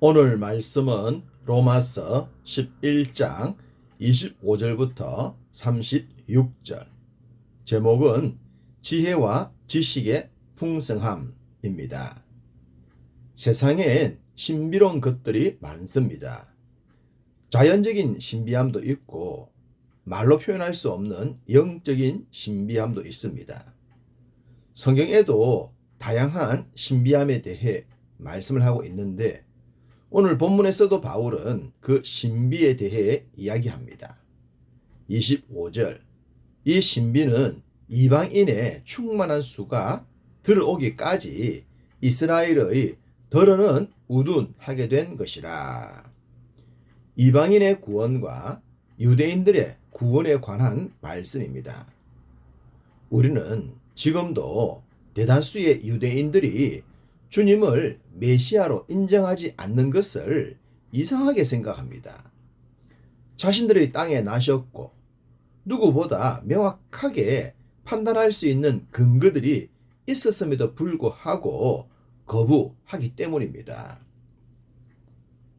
오늘 말씀은 로마서 11장 25절부터 36절. 제목은 지혜와 지식의 풍성함입니다. 세상엔 신비로운 것들이 많습니다. 자연적인 신비함도 있고 말로 표현할 수 없는 영적인 신비함도 있습니다. 성경에도 다양한 신비함에 대해 말씀을 하고 있는데 오늘 본문에서도 바울은 그 신비에 대해 이야기합니다. 25절. 이 신비는 이방인의 충만한 수가 들어오기까지 이스라엘의 덜어는 우둔하게 된 것이라. 이방인의 구원과 유대인들의 구원에 관한 말씀입니다. 우리는 지금도 대다수의 유대인들이 주님을 메시아로 인정하지 않는 것을 이상하게 생각합니다. 자신들의 땅에 나셨고 누구보다 명확하게 판단할 수 있는 근거들이 있었음에도 불구하고 거부하기 때문입니다.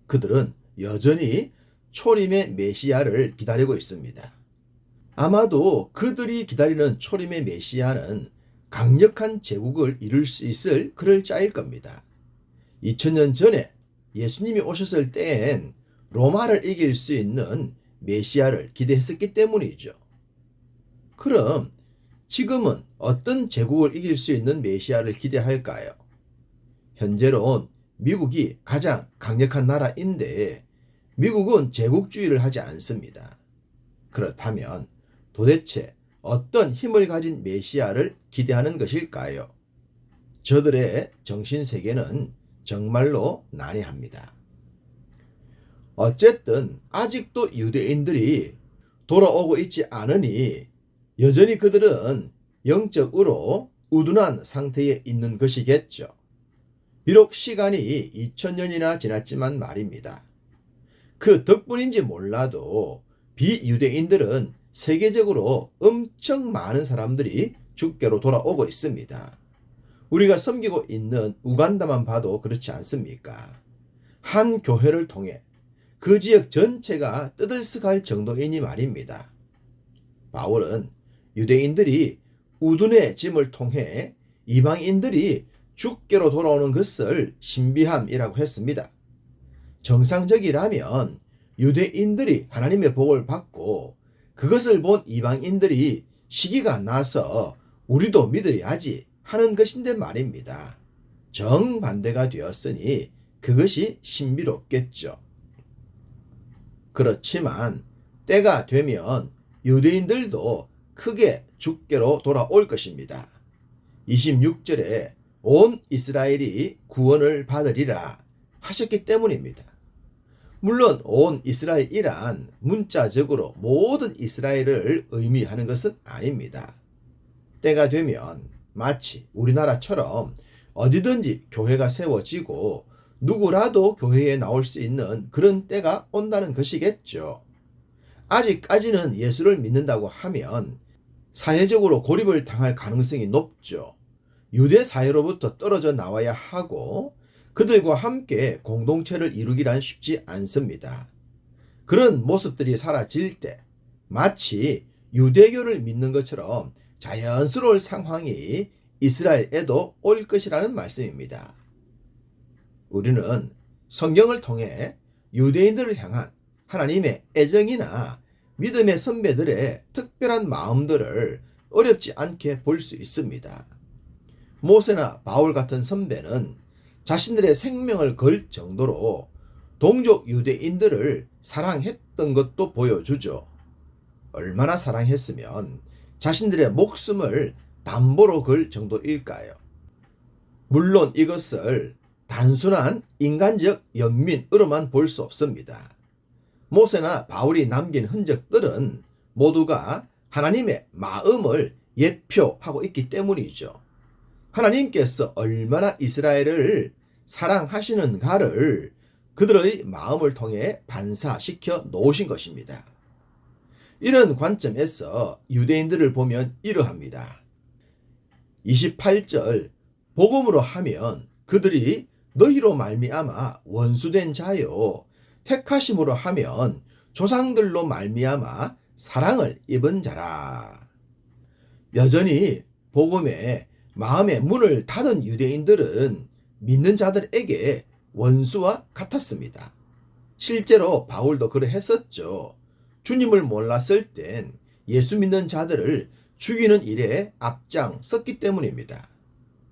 그들은 여전히 초림의 메시아를 기다리고 있습니다. 아마도 그들이 기다리는 초림의 메시아는 강력한 제국을 이룰 수 있을 그럴 자일 겁니다. 2000년 전에 예수님이 오셨을 때엔 로마를 이길 수 있는 메시아를 기대했었기 때문이죠. 그럼 지금은 어떤 제국을 이길 수 있는 메시아를 기대할까요? 현재로는 미국이 가장 강력한 나라인데 미국은 제국주의를 하지 않습니다. 그렇다면 도대체 어떤 힘을 가진 메시아를 기대하는 것일까요? 저들의 정신 세계는 정말로 난해합니다. 어쨌든 아직도 유대인들이 돌아오고 있지 않으니 여전히 그들은 영적으로 우둔한 상태에 있는 것이겠죠. 비록 시간이 2000년이나 지났지만 말입니다. 그 덕분인지 몰라도 비유대인들은 세계적으로 엄청 많은 사람들이 주께로 돌아오고 있습니다. 우리가 섬기고 있는 우간다만 봐도 그렇지 않습니까? 한 교회를 통해 그 지역 전체가 떠들썩할 정도이니 말입니다. 바울은 유대인들이 우둔의 짐을 통해 이방인들이 주께로 돌아오는 것을 신비함이라고 했습니다. 정상적이라면 유대인들이 하나님의 복을 받고 그것을 본 이방인들이 시기가 나서 우리도 믿어야지 하는 것인데 말입니다. 정반대가 되었으니 그것이 신비롭겠죠. 그렇지만 때가 되면 유대인들도 크게 죽게로 돌아올 것입니다. 26절에 온 이스라엘이 구원을 받으리라 하셨기 때문입니다. 물론 온 이스라엘이란 문자적으로 모든 이스라엘을 의미하는 것은 아닙니다. 때가 되면 마치 우리나라처럼 어디든지 교회가 세워지고 누구라도 교회에 나올 수 있는 그런 때가 온다는 것이겠죠. 아직까지는 예수를 믿는다고 하면 사회적으로 고립을 당할 가능성이 높죠. 유대 사회로부터 떨어져 나와야 하고 그들과 함께 공동체를 이루기란 쉽지 않습니다. 그런 모습들이 사라질 때 마치 유대교를 믿는 것처럼 자연스러울 상황이 이스라엘에도 올 것이라는 말씀입니다. 우리는 성경을 통해 유대인들을 향한 하나님의 애정이나 믿음의 선배들의 특별한 마음들을 어렵지 않게 볼 수 있습니다. 모세나 바울 같은 선배는 자신들의 생명을 걸 정도로 동족 유대인들을 사랑했던 것도 보여주죠. 얼마나 사랑했으면 자신들의 목숨을 담보로 걸 정도일까요? 물론 이것을 단순한 인간적 연민으로만 볼 수 없습니다. 모세나 바울이 남긴 흔적들은 모두가 하나님의 마음을 예표하고 있기 때문이죠. 하나님께서 얼마나 이스라엘을 사랑하시는가를 그들의 마음을 통해 반사시켜 놓으신 것입니다. 이런 관점에서 유대인들을 보면 이러합니다. 28절 복음으로 하면 그들이 너희로 말미암아 원수된 자요 택하심으로 하면 조상들로 말미암아 사랑을 입은 자라. 여전히 복음에 마음의 문을 닫은 유대인들은 믿는 자들에게 원수와 같았습니다. 실제로 바울도 그러했었죠. 주님을 몰랐을 땐 예수 믿는 자들을 죽이는 일에 앞장섰기 때문입니다.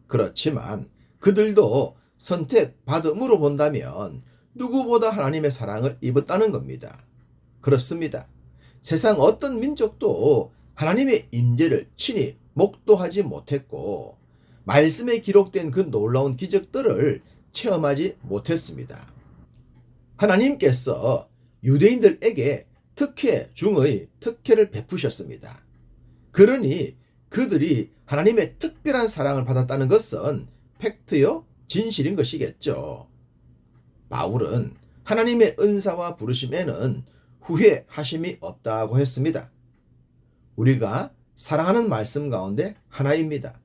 그렇지만 그들도 선택받음으로 본다면 누구보다 하나님의 사랑을 입었다는 겁니다. 그렇습니다. 세상 어떤 민족도 하나님의 임재를 친히 목도하지 못했고 말씀에 기록된 그 놀라운 기적들을 체험하지 못했습니다. 하나님께서 유대인들에게 특혜 중의 특혜를 베푸셨습니다. 그러니 그들이 하나님의 특별한 사랑을 받았다는 것은 팩트요 진실인 것이겠죠. 바울은 하나님의 은사와 부르심에는 후회하심이 없다고 했습니다. 우리가 사랑하는 말씀 가운데 하나입니다.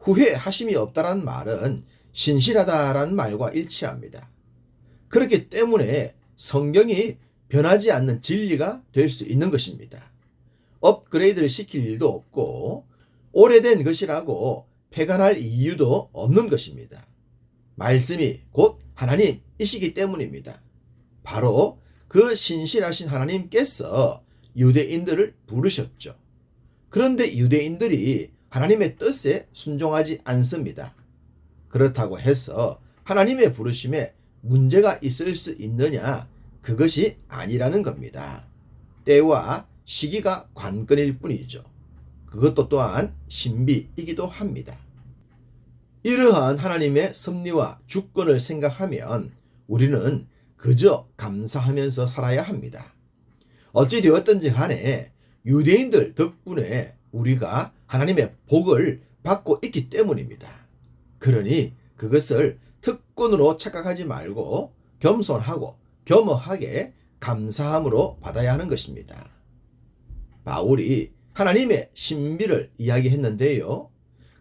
후회하심이 없다란 말은 신실하다라는 말과 일치합니다. 그렇기 때문에 성경이 변하지 않는 진리가 될 수 있는 것입니다. 업그레이드를 시킬 일도 없고 오래된 것이라고 폐간할 이유도 없는 것입니다. 말씀이 곧 하나님이시기 때문입니다. 바로 그 신실하신 하나님께서 유대인들을 부르셨죠. 그런데 유대인들이 하나님의 뜻에 순종하지 않습니다. 그렇다고 해서 하나님의 부르심에 문제가 있을 수 있느냐? 그것이 아니라는 겁니다. 때와 시기가 관건일 뿐이죠. 그것도 또한 신비이기도 합니다. 이러한 하나님의 섭리와 주권을 생각하면 우리는 그저 감사하면서 살아야 합니다. 어찌 되었든지 간에 유대인들 덕분에 우리가 하나님의 복을 받고 있기 때문입니다. 그러니 그것을 특권으로 착각하지 말고 겸손하고 겸허하게 감사함으로 받아야 하는 것입니다. 바울이 하나님의 신비를 이야기했는데요.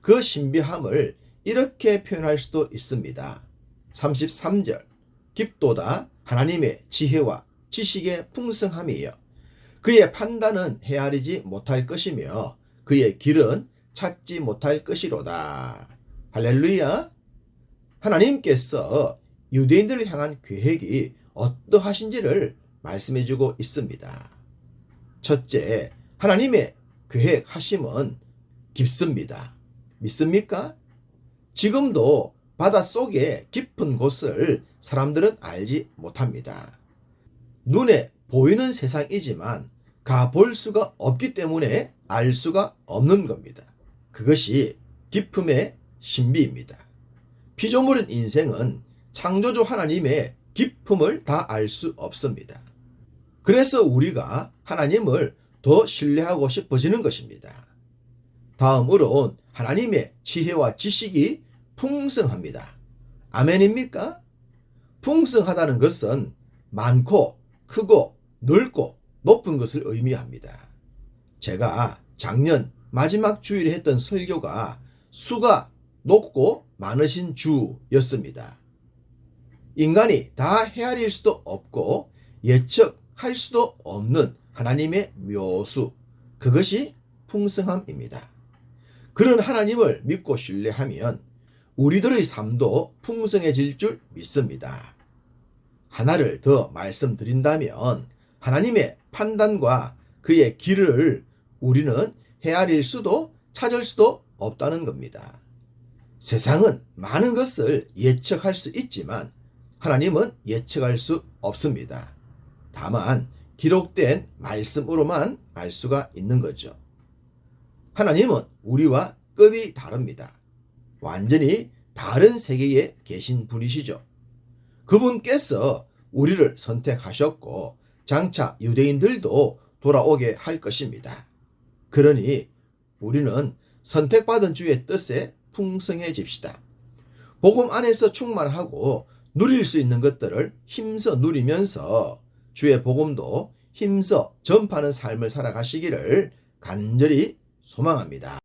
그 신비함을 이렇게 표현할 수도 있습니다. 33절. 깊도다 하나님의 지혜와 지식의 풍성함이에요. 그의 판단은 헤아리지 못할 것이며 그의 길은 찾지 못할 것이로다. 할렐루야. 하나님께서 유대인들을 향한 계획이 어떠하신지를 말씀해 주고 있습니다. 첫째, 하나님의 계획하심은 깊습니다. 믿습니까? 지금도 바닷속의 깊은 곳을 사람들은 알지 못합니다. 눈에 보이는 세상이지만 가볼 수가 없기 때문에 알 수가 없는 겁니다. 그것이 깊음의 신비입니다. 피조물인 인생은 창조주 하나님의 깊음을 다 알 수 없습니다. 그래서 우리가 하나님을 더 신뢰하고 싶어지는 것입니다. 다음으로 하나님의 지혜와 지식이 풍성합니다. 아멘입니까? 풍성하다는 것은 많고 크고 넓고 높은 것을 의미합니다. 제가 작년 마지막 주일에 했던 설교가 수가 높고 많으신 주였습니다. 인간이 다 헤아릴 수도 없고 예측할 수도 없는 하나님의 묘수, 그것이 풍성함입니다. 그런 하나님을 믿고 신뢰하면 우리들의 삶도 풍성해질 줄 믿습니다. 하나를 더 말씀드린다면 하나님의 판단과 그의 길을 우리는 헤아릴 수도 찾을 수도 없다는 겁니다. 세상은 많은 것을 예측할 수 있지만 하나님은 예측할 수 없습니다. 다만 기록된 말씀으로만 알 수가 있는 거죠. 하나님은 우리와 급이 다릅니다. 완전히 다른 세계에 계신 분이시죠. 그분께서 우리를 선택하셨고 장차 유대인들도 돌아오게 할 것입니다. 그러니 우리는 선택받은 주의 뜻에 풍성해집시다. 복음 안에서 충만하고 누릴 수 있는 것들을 힘써 누리면서 주의 복음도 힘써 전파하는 삶을 살아가시기를 간절히 소망합니다.